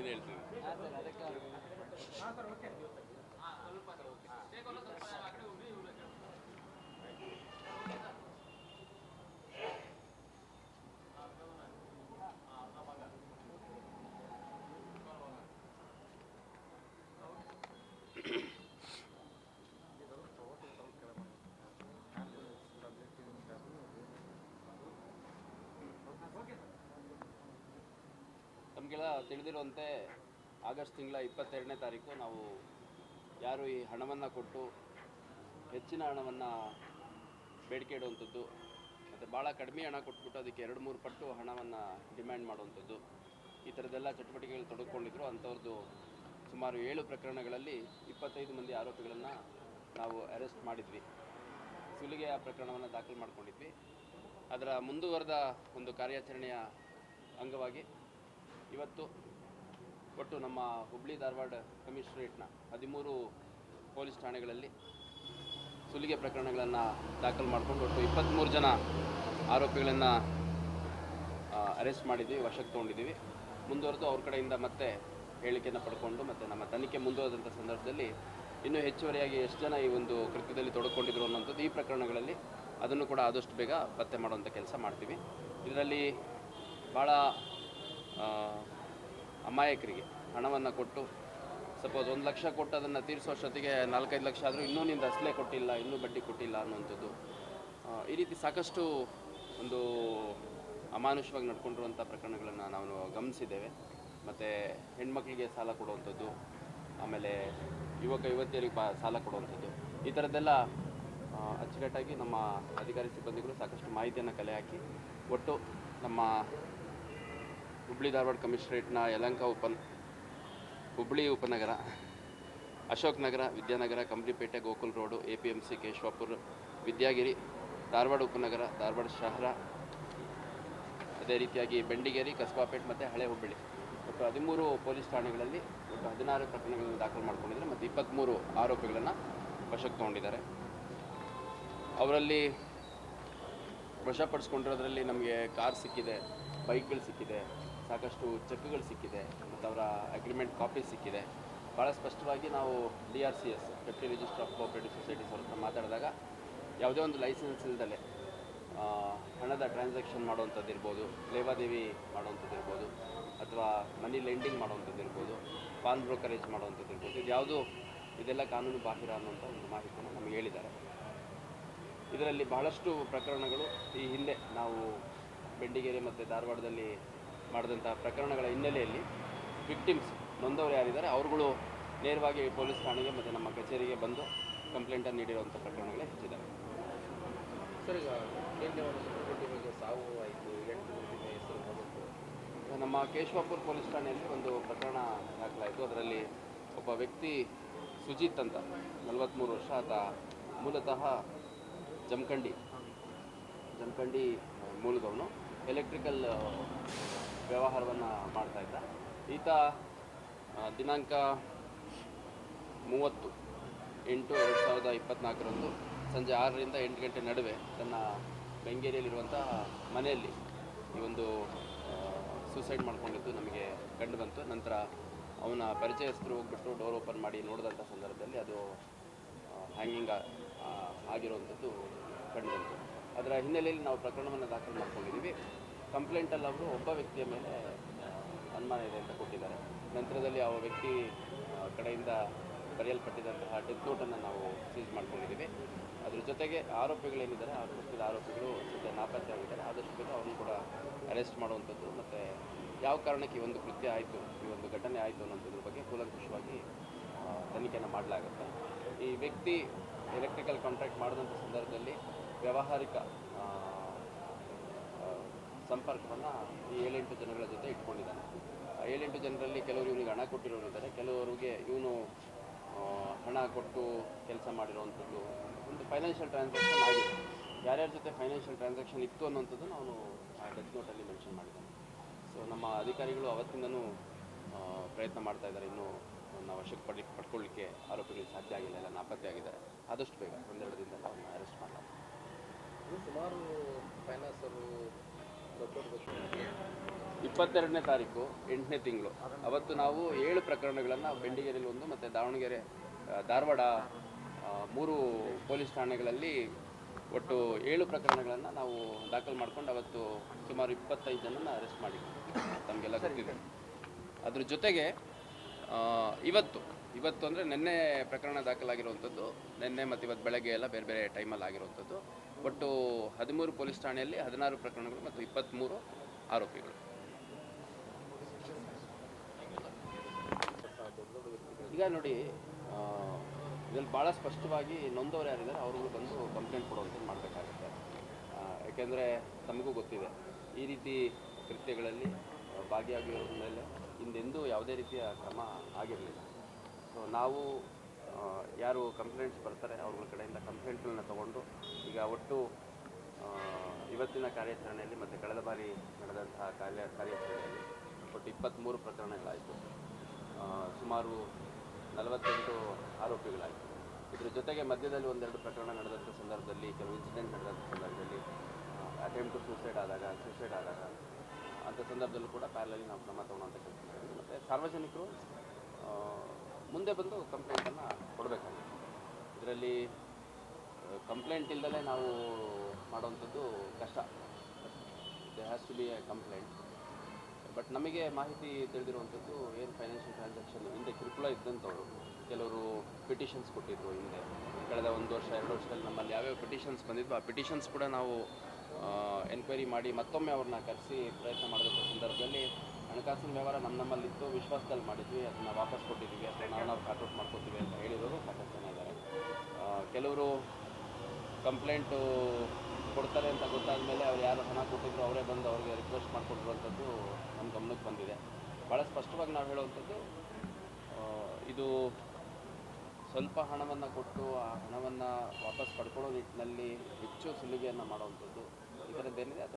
ನೀನು ಹೇಳ್ತೀನಿ ತಿಳಿದಿರುವಂತೆ ಆಗಸ್ಟ್ ತಿಂಗಳ ಇಪ್ಪತ್ತೆರಡನೇ ತಾರೀಕು ನಾವು ಯಾರು ಈ ಹಣವನ್ನು ಕೊಟ್ಟು ಹೆಚ್ಚಿನ ಹಣವನ್ನು ಬೇಡಿಕೆ ಇಡುವಂಥದ್ದು ಮತ್ತು ಭಾಳ ಕಡಿಮೆ ಹಣ ಕೊಟ್ಬಿಟ್ಟು ಅದಕ್ಕೆ ಎರಡು ಮೂರು ಪಟ್ಟು ಹಣವನ್ನು ಡಿಮ್ಯಾಂಡ್ ಮಾಡುವಂಥದ್ದು ಈ ಥರದ್ದೆಲ್ಲ ಚಟುವಟಿಕೆಗಳು ತೊಡಗಿಕೊಂಡಿದ್ರು ಅಂಥವ್ರದ್ದು ಸುಮಾರು ಏಳು ಪ್ರಕರಣಗಳಲ್ಲಿ ಇಪ್ಪತ್ತೈದು ಮಂದಿ ಆರೋಪಿಗಳನ್ನು ನಾವು ಅರೆಸ್ಟ್ ಮಾಡಿದ್ವಿ. ಸುಲಿಗೆಯ ಪ್ರಕರಣವನ್ನು ದಾಖಲು ಮಾಡಿಕೊಂಡಿದ್ವಿ. ಅದರ ಮುಂದುವರೆದ ಒಂದು ಕಾರ್ಯಾಚರಣೆಯ ಅಂಗವಾಗಿ ಇವತ್ತು ಒಟ್ಟು ನಮ್ಮ ಹುಬ್ಳಿ ಧಾರವಾಡ ಕಮಿಷನರೇಟ್ನ ಹದಿಮೂರು ಪೊಲೀಸ್ ಠಾಣೆಗಳಲ್ಲಿ ಸುಲಿಗೆ ಪ್ರಕರಣಗಳನ್ನು ದಾಖಲು ಮಾಡಿಕೊಂಡು ಒಟ್ಟು ಇಪ್ಪತ್ತ್ಮೂರು ಜನ ಆರೋಪಿಗಳನ್ನು ಅರೆಸ್ಟ್ ಮಾಡಿದ್ದೀವಿ ವಶಕ್ಕೆ ತೊಗೊಂಡಿದ್ದೀವಿ. ಮುಂದುವರೆದು ಅವ್ರ ಕಡೆಯಿಂದ ಮತ್ತೆ ಹೇಳಿಕೆಯನ್ನು ಪಡ್ಕೊಂಡು ಮತ್ತು ನಮ್ಮ ತನಿಖೆ ಮುಂದುವರೆದಂಥ ಸಂದರ್ಭದಲ್ಲಿ ಇನ್ನೂ ಹೆಚ್ಚುವರಿಯಾಗಿ ಎಷ್ಟು ಜನ ಈ ಒಂದು ಕೃತ್ಯದಲ್ಲಿ ತೊಡಕೊಂಡಿದ್ರು ಅನ್ನೋಂಥದ್ದು ಈ ಪ್ರಕರಣಗಳಲ್ಲಿ ಅದನ್ನು ಕೂಡ ಆದಷ್ಟು ಬೇಗ ಪತ್ತೆ ಮಾಡುವಂಥ ಕೆಲಸ ಮಾಡ್ತೀವಿ. ಇದರಲ್ಲಿ ಭಾಳ ಅಮಾಯಕರಿಗೆ ಹಣವನ್ನು ಕೊಟ್ಟು, ಸಪೋಸ್ ಒಂದು ಲಕ್ಷ ಕೊಟ್ಟು ಅದನ್ನು ತೀರಿಸೋಷ್ಟೊತ್ತಿಗೆ ನಾಲ್ಕೈದು ಲಕ್ಷ ಆದರೂ ಇನ್ನೂ ನಿಂದು ಅಸಲೇ ಕೊಟ್ಟಿಲ್ಲ, ಇನ್ನೂ ಬಡ್ಡಿ ಕೊಟ್ಟಿಲ್ಲ ಅನ್ನುವಂಥದ್ದು. ಈ ರೀತಿ ಸಾಕಷ್ಟು ಒಂದು ಅಮಾನುಷವಾಗಿ ನಡ್ಕೊಂಡಿರುವಂಥ ಪ್ರಕರಣಗಳನ್ನು ನಾವು ಗಮನಿಸಿದ್ದೇವೆ. ಮತ್ತು ಹೆಣ್ಮಕ್ಳಿಗೆ ಸಾಲ ಕೊಡುವಂಥದ್ದು, ಆಮೇಲೆ ಯುವಕ ಯುವತಿಯರಿಗೆ ಬಾ, ಸಾಲ ಕೊಡುವಂಥದ್ದು, ಈ ಥರದ್ದೆಲ್ಲ ಅಚ್ಚುಕಟ್ಟಾಗಿ ನಮ್ಮ ಅಧಿಕಾರಿ ಸಿಬ್ಬಂದಿಗಳು ಸಾಕಷ್ಟು ಮಾಹಿತಿಯನ್ನು ಕಲೆ ಹಾಕಿ, ಒಟ್ಟು ನಮ್ಮ ಹುಬ್ಳಿ ಧಾರವಾಡ ಕಮಿಷನರೇಟ್ನ ಯಲಂಕ ಉಪನ್, ಹುಬ್ಳಿ ಉಪನಗರ, Ashok Nagar, Vidyanagar Kamblipete Gokul road A P M C Keshavapur, Vidyagiri, Dharwad ಉಪನಗರ, ಧಾರವಾಡ ಶಹರ, ಅದೇ ರೀತಿಯಾಗಿ ಬೆಂಡಿಗೇರಿ, ಕಸ್ಬಾಪೇಟ್ ಮತ್ತು ಹಳೆ ಹುಬ್ಬಳ್ಳಿ. ಒಟ್ಟು ಹದಿಮೂರು ಪೊಲೀಸ್ ಠಾಣೆಗಳಲ್ಲಿ ಒಟ್ಟು ಹದಿನಾರು ಪ್ರಕರಣಗಳನ್ನು ದಾಖಲು ಮಾಡ್ಕೊಂಡಿದ್ದಾರೆ ಮತ್ತು ಇಪ್ಪತ್ತ್ಮೂರು ಆರೋಪಿಗಳನ್ನು ವಶಕ್ಕೆ ತಗೊಂಡಿದ್ದಾರೆ. ಅವರಲ್ಲಿ ವಶಪಡಿಸ್ಕೊಂಡಿರೋದ್ರಲ್ಲಿ ನಮಗೆ ಕಾರ್ ಸಿಕ್ಕಿದೆ. ಬೈಕ್ಗಳು ಸಿಕ್ಕಿದೆ, ಸಾಕಷ್ಟು ಚೆಕ್ಗಳು ಸಿಕ್ಕಿದೆ ಮತ್ತು ಅವರ ಅಗ್ರಿಮೆಂಟ್ ಕಾಪಿ ಸಿಕ್ಕಿದೆ. ಭಾಳ ಸ್ಪಷ್ಟವಾಗಿ ನಾವು D R C S deputy register of cooperative societies ಅವ್ರ ಮಾತಾಡಿದಾಗ ಯಾವುದೇ ಒಂದು ಲೈಸೆನ್ಸ್ ಇಲ್ಲದೆ ಹಣದ ಟ್ರಾನ್ಸಾಕ್ಷನ್ ಮಾಡುವಂಥದ್ದು ಇರ್ಬೋದು, ಲೇವಾದೇವಿ ಮಾಡುವಂಥದ್ದು ಇರ್ಬೋದು ಅಥವಾ ಮನಿ ಲೆಂಡಿಂಗ್ ಮಾಡುವಂಥದ್ದು ಇರ್ಬೋದು ಪಾನ್ ಬ್ರೋಕರೇಜ್ ಮಾಡುವಂಥದ್ದು ಇರ್ಬೋದು, ಇದು ಯಾವುದು ಇದೆಲ್ಲ ಕಾನೂನು ಬಾಹಿರ ಅನ್ನುವಂಥ ಒಂದು ಮಾಹಿತಿಯನ್ನು ನಮಗೆ ಹೇಳಿದ್ದಾರೆ. ಇದರಲ್ಲಿ ಬಹಳಷ್ಟು ಪ್ರಕರಣಗಳು ಈ ಹಿಂದೆ ನಾವು ಬೆಂಡಿಗೇರಿ ಮತ್ತು ಧಾರವಾಡದಲ್ಲಿ ಮಾಡಿದಂಥ ಪ್ರಕರಣಗಳ ಹಿನ್ನೆಲೆಯಲ್ಲಿ ವಿಕ್ಟಿಮ್ಸ್ ನೊಂದವರು ಯಾರಿದ್ದಾರೆ ಅವರುಗಳು ನೇರವಾಗಿ ಪೊಲೀಸ್ ಠಾಣೆಗೆ ಮತ್ತು ನಮ್ಮ ಕಚೇರಿಗೆ ಬಂದು ಕಂಪ್ಲೇಂಟನ್ನು ನೀಡಿರುವಂಥ ಪ್ರಕರಣಗಳೇ ಹೆಚ್ಚಿದ್ದಾರೆ ಸರ್ ಈಗ ಬಗ್ಗೆ ಸಾವು ಆಯಿತು ಎಂಟು ನಮ್ಮ ಕೇಶವಾಪುರ ಪೊಲೀಸ್ ಠಾಣೆಯಲ್ಲಿ ಒಂದು ಪ್ರಕರಣ ದಾಖಲಾಯಿತು. ಅದರಲ್ಲಿ ಒಬ್ಬ ವ್ಯಕ್ತಿ ಸುಜಿತ್ ಅಂತ ನಲವತ್ತ್ಮೂರು ವರ್ಷ ಆತ ಮೂಲತಃ ಜಮಖಂಡಿ ಜಮಖಂಡಿ ಮೂಲದವನು. ಎಲೆಕ್ಟ್ರಿಕಲ್ ವ್ಯವಹಾರವನ್ನು ಮಾಡ್ತಾ ಇದ್ದ. ಈತ ದಿನಾಂಕ ಮೂವತ್ತು ಎಂಟು ಎರಡು ಸಾವಿರದ ಇಪ್ಪತ್ತ್ನಾಲ್ಕರಂದು ಸಂಜೆ ಆರರಿಂದ ಎಂಟು ಗಂಟೆ ನಡುವೆ ತನ್ನ ಬೆಂಗೇರಿಯಲ್ಲಿರುವಂತಹ ಮನೆಯಲ್ಲಿ ಈ ಒಂದು ಸೂಸೈಡ್ ಮಾಡಿಕೊಂಡಿದ್ದು ನಮಗೆ ಕಂಡು ಬಂತು. ನಂತರ ಅವನ ಪರಿಚಯಸ್ಥರು ಹೋಗ್ಬಿಟ್ಟು ಡೋರ್ ಓಪನ್ ಮಾಡಿ ನೋಡಿದಂಥ ಸಂದರ್ಭದಲ್ಲಿ ಅದು ಹ್ಯಾಂಗಿಂಗ್ ಆಗಿರುವಂಥದ್ದು ಕಂಡು ಬಂತು. ಅದರ ಹಿನ್ನೆಲೆಯಲ್ಲಿ ನಾವು ಪ್ರಕರಣವನ್ನು ದಾಖಲು ಮಾಡ್ಕೊಂಡಿದ್ದೀವಿ. ಕಂಪ್ಲೇಂಟಲ್ಲಿ ಅವರು ಒಬ್ಬ ವ್ಯಕ್ತಿಯ ಮೇಲೆ ಅನುಮಾನ ಇದೆ ಅಂತ ಕೊಟ್ಟಿದ್ದಾರೆ. ನಂತರದಲ್ಲಿ ಆ ವ್ಯಕ್ತಿ ಕಡೆಯಿಂದ ಬರೆಯಲ್ಪಟ್ಟಿದ್ದಂತಹ ಡೆತ್ ನೋಟನ್ನು ನಾವು ಸೀಸ್ ಮಾಡ್ಕೊಂಡಿದ್ದೀವಿ. ಅದರ ಜೊತೆಗೆ ಆರೋಪಿಗಳೇನಿದ್ದಾರೆ, ಆ ಕೃತ್ಯದ ಆರೋಪಿಗಳು ಸದ್ಯ ನಾಪತ್ತೆ ಆಗಿದ್ದಾರೆ. ಆದಷ್ಟು ಬೇಗ ಅವ್ರನ್ನ ಕೂಡ ಅರೆಸ್ಟ್ ಮಾಡುವಂಥದ್ದು ಮತ್ತು ಯಾವ ಕಾರಣಕ್ಕೆ ಈ ಒಂದು ಕೃತ್ಯ ಆಯಿತು, ಈ ಒಂದು ಘಟನೆ ಆಯಿತು ಅನ್ನೋದ್ರ ಬಗ್ಗೆ ಕೂಲಂಕುಷವಾಗಿ ತನಿಖೆಯನ್ನು ಮಾಡಲಾಗುತ್ತೆ. ಈ ವ್ಯಕ್ತಿ ಎಲೆಕ್ಟ್ರಿಕಲ್ ಕಾಂಟ್ರಾಕ್ಟ್ ಮಾಡಿದಂಥ ಸಂದರ್ಭದಲ್ಲಿ ವ್ಯಾವಹಾರಿಕ ಸಂಪರ್ಕವನ್ನು ಈ ಏಳೆಂಟು ಜನಗಳ ಜೊತೆ ಇಟ್ಕೊಂಡಿದ್ದಾನೆ. ಏಳೆಂಟು ಜನರಲ್ಲಿ ಕೆಲವರು ಇವನಿಗೆ ಹಣ ಕೊಟ್ಟಿರೋರು ಇದ್ದಾರೆ ಕೆಲವರಿಗೆ ಇವನು ಹಣ ಕೊಟ್ಟು ಕೆಲಸ ಮಾಡಿರೋವಂಥದ್ದು, ಒಂದು ಫೈನಾನ್ಷಿಯಲ್ ಟ್ರಾನ್ಸಾಕ್ಷನ್ ಆಗಿದೆ. ಯಾರ್ಯಾರ ಜೊತೆ ಫೈನಾನ್ಷಿಯಲ್ ಟ್ರಾನ್ಸಾಕ್ಷನ್ ಇತ್ತು ಅನ್ನೋಂಥದ್ದು ಅವನು ಆ ಡೆತ್ ನೋಟಲ್ಲಿ ಮೆನ್ಷನ್ ಮಾಡಿದ್ದಾನೆ. ಸೊ ನಮ್ಮ ಅಧಿಕಾರಿಗಳು ಅವತ್ತಿಂದನೂ ಪ್ರಯತ್ನ ಮಾಡ್ತಾ ಇದ್ದಾರೆ. ಇನ್ನೂ ನಾವು ವಶಕ್ಕೆ ಪಡಿ, ಪಡ್ಕೊಳ್ಳಿಕ್ಕೆ ಆರೋಪಿಗಳಿಗೆ ಸಾಧ್ಯ ಆಗಿಲ್ಲ ಎಲ್ಲ ನಾಪತ್ತೆ ಆಗಿದ್ದಾರೆ ಆದಷ್ಟು ಬೇಗ ಒಂದೆರಡು ದಿನದಲ್ಲಿ ಅವನ್ನ ಅರೆಸ್ಟ್ ಮಾಡಲಾಗ್ತದೆ ಇದು ಸುಮಾರು ಫೈನಾನ್ಸರು ಇಪ್ಪತ್ತೆರಡನೇ ತಾರೀಕು ಎಂಟನೇ ತಿಂಗಳು. ಅವತ್ತು ನಾವು ಏಳು ಪ್ರಕರಣಗಳನ್ನು ಬೆಂಡಿಗೇರಿಯಲ್ಲಿ ಒಂದು ಮತ್ತು ದಾವಣಗೆರೆ ಧಾರವಾಡ ಮೂರು ಪೊಲೀಸ್ ಠಾಣೆಗಳಲ್ಲಿ ಒಟ್ಟು ಏಳು ಪ್ರಕರಣಗಳನ್ನು ನಾವು ದಾಖಲು ಮಾಡ್ಕೊಂಡು ಅವತ್ತು ಸುಮಾರು ಇಪ್ಪತ್ತೈದು ಜನನ ಅರೆಸ್ಟ್ ಮಾಡಿದ್ವಿ. ತಮಗೆಲ್ಲ ಗೊತ್ತಿದೆ. ಅದ್ರ ಜೊತೆಗೆ ಇವತ್ತು ಇವತ್ತು ಅಂದರೆ ನಿನ್ನೆ ಪ್ರಕರಣ ದಾಖಲಾಗಿರುವಂಥದ್ದು. ನಿನ್ನೆ ಮತ್ತು ಇವತ್ತು ಬೆಳಗ್ಗೆ ಎಲ್ಲ ಬೇರೆ ಬೇರೆ ಟೈಮಲ್ಲಿ ಆಗಿರುವಂಥದ್ದು. ಒಟ್ಟು ಹದಿಮೂರು ಪೊಲೀಸ್ ಠಾಣೆಯಲ್ಲಿ ಹದಿನಾರು ಪ್ರಕರಣಗಳು ಮತ್ತು ಇಪ್ಪತ್ತ್ಮೂರು ಆರೋಪಿಗಳು. ಈಗ ನೋಡಿ ಇದರಲ್ಲಿ ಭಾಳ ಸ್ಪಷ್ಟವಾಗಿ ನೊಂದವರು ಯಾರಿದ್ದಾರೆ ಅವ್ರಿಗೂ ಬಂದು ಕಂಪ್ಲೇಂಟ್ ಕೊಡುವಂಥದ್ದು ಮಾಡಬೇಕಾಗುತ್ತೆ. ಯಾಕೆಂದರೆ ತಮಗೂ ಗೊತ್ತಿದೆ. ಈ ರೀತಿ ಕೃತ್ಯಗಳಲ್ಲಿ ಭಾಗಿಯಾಗಿರೋದ್ರ ಮೇಲೆ ಹಿಂದೆಂದೂ ಯಾವುದೇ ರೀತಿಯ ಕ್ರಮ ಆಗಿರಲಿಲ್ಲ. ಸೊ ನಾವು ಯಾರು ಕಂಪ್ಲೇಂಟ್ಸ್ ಬರ್ತಾರೆ ಅವ್ರಗಳ ಕಡೆಯಿಂದ ಕಂಪ್ಲೇಂಟ್ಗಳನ್ನ ತಗೊಂಡು, ಈಗ ಒಟ್ಟು ಇವತ್ತಿನ ಕಾರ್ಯಾಚರಣೆಯಲ್ಲಿ ಮತ್ತು ಕಳೆದ ಬಾರಿ ನಡೆದಂತಹ ಕಾರ್ಯ, ಕಾರ್ಯಾಚರಣೆಯಲ್ಲಿ ಒಟ್ಟು ಇಪ್ಪತ್ತ್ಮೂರು ಪ್ರಕರಣಗಳಾಯಿತು. ಸುಮಾರು ನಲವತ್ತೆಂಟು ಆರೋಪಿಗಳಾಯಿತು. ಇದ್ರ ಜೊತೆಗೆ ಮಧ್ಯದಲ್ಲಿ ಒಂದೆರಡು ಪ್ರಕರಣ ನಡೆದಂಥ ಸಂದರ್ಭದಲ್ಲಿ, ಕೆಲವು ಇನ್ಸಿಡೆಂಟ್ ನಡೆದಂಥ ಸಂದರ್ಭದಲ್ಲಿ ಅಟೆಂಪ್ಟ್ ಟು ಸೂಸೈಡ್ ಆದಾಗ ಸೂಸೈಡ್ ಆದಾಗ ಅಂಥ ಸಂದರ್ಭದಲ್ಲೂ ಕೂಡ ಪ್ಯಾರಲಲ್ಲಿ ನಾವು ಕ್ರಮ ಅಂತ ಕೆಲಸ ಮಾಡಿದ್ವಿ ಮತ್ತು ಸಾರ್ವಜನಿಕರು ಮುಂದೆ ಬಂದು ಕಂಪ್ಲೇಂಟನ್ನು ಕೊಡಬೇಕಾಗುತ್ತೆ. ಇದರಲ್ಲಿ ಕಂಪ್ಲೇಂಟ್ ಇಲ್ಲದೆ ನಾವು ಮಾಡುವಂಥದ್ದು ಕಷ್ಟ. They has to be a complaint but ನಮಗೆ ಮಾಹಿತಿ ತಿಳಿದಿರುವಂಥದ್ದು ಏನು ಫೈನಾನ್ಷಿಯಲ್ ಟ್ರಾನ್ಸಾಕ್ಷನ್ ಹಿಂದೆ ಕಿರುಕುಳ ಇದ್ದಂಥವ್ರು. ಕೆಲವರು ಪಿಟಿಷನ್ಸ್ ಕೊಟ್ಟಿದ್ರು ಹಿಂದೆ. ಕಳೆದ ಒಂದು ವರ್ಷ, ಎರಡು ವರ್ಷದಲ್ಲಿ ನಮ್ಮಲ್ಲಿ ಯಾವ್ಯಾವ ಪಿಟಿಷನ್ಸ್ ಬಂದಿದ್ವು ಆ ಪಿಟಿಷನ್ಸ್ ಕೂಡ ನಾವು ಎನ್ಕ್ವೈರಿ ಮಾಡಿ ಮತ್ತೊಮ್ಮೆ ಅವ್ರನ್ನ ಕರೆಸಿ ಪ್ರಯತ್ನ ಮಾಡಬೇಕು ಸಂದರ್ಭದಲ್ಲಿ ಹಣಕಾಸಿನ ವ್ಯವಹಾರ ನಮ್ಮ ನಮ್ಮಲ್ಲಿತ್ತು, ವಿಶ್ವಾಸದಲ್ಲಿ ಮಾಡಿದ್ವಿ, ಅದನ್ನು ವಾಪಸ್ ಕೊಟ್ಟಿದ್ದೀವಿ ಅಥವಾ ನಾವು ನಾವು ಕಾಟೌಟ್ ಮಾಡ್ಕೊತೀವಿ ಅಂತ ಹೇಳಿರೋರು ಸಾಕಷ್ಟು ಜನ ಇದ್ದಾರೆ ಕೆಲವರು ಕಂಪ್ಲೇಂಟು ಕೊಡ್ತಾರೆ ಅಂತ ಗೊತ್ತಾದ ಮೇಲೆ ಅವ್ರು ಯಾರು ಹಣ ಕೊಟ್ಟಿದ್ರು ಅವರೇ ಬಂದು ಅವ್ರಿಗೆ ರಿಕ್ವೆಸ್ಟ್ ಮಾಡಿಕೊಟ್ಟಿರುವಂಥದ್ದು ನಮ್ಮ ಗಮನಕ್ಕೆ ಬಂದಿದೆ. ಭಾಳ ಸ್ಪಷ್ಟವಾಗಿ ನಾವು ಹೇಳುವಂಥದ್ದು ಇದು ಸ್ವಲ್ಪ ಹಣವನ್ನು ಕೊಟ್ಟು ಆ ಹಣವನ್ನು ವಾಪಸ್ ಪಡ್ಕೊಳ್ಳೋ ನಿಟ್ಟಿನಲ್ಲಿ ಹೆಚ್ಚು ಸುಲಿಗೆಯನ್ನು ಮಾಡುವಂಥದ್ದು ಈ ಥರದ್ದೇನಿದೆ ಅದು?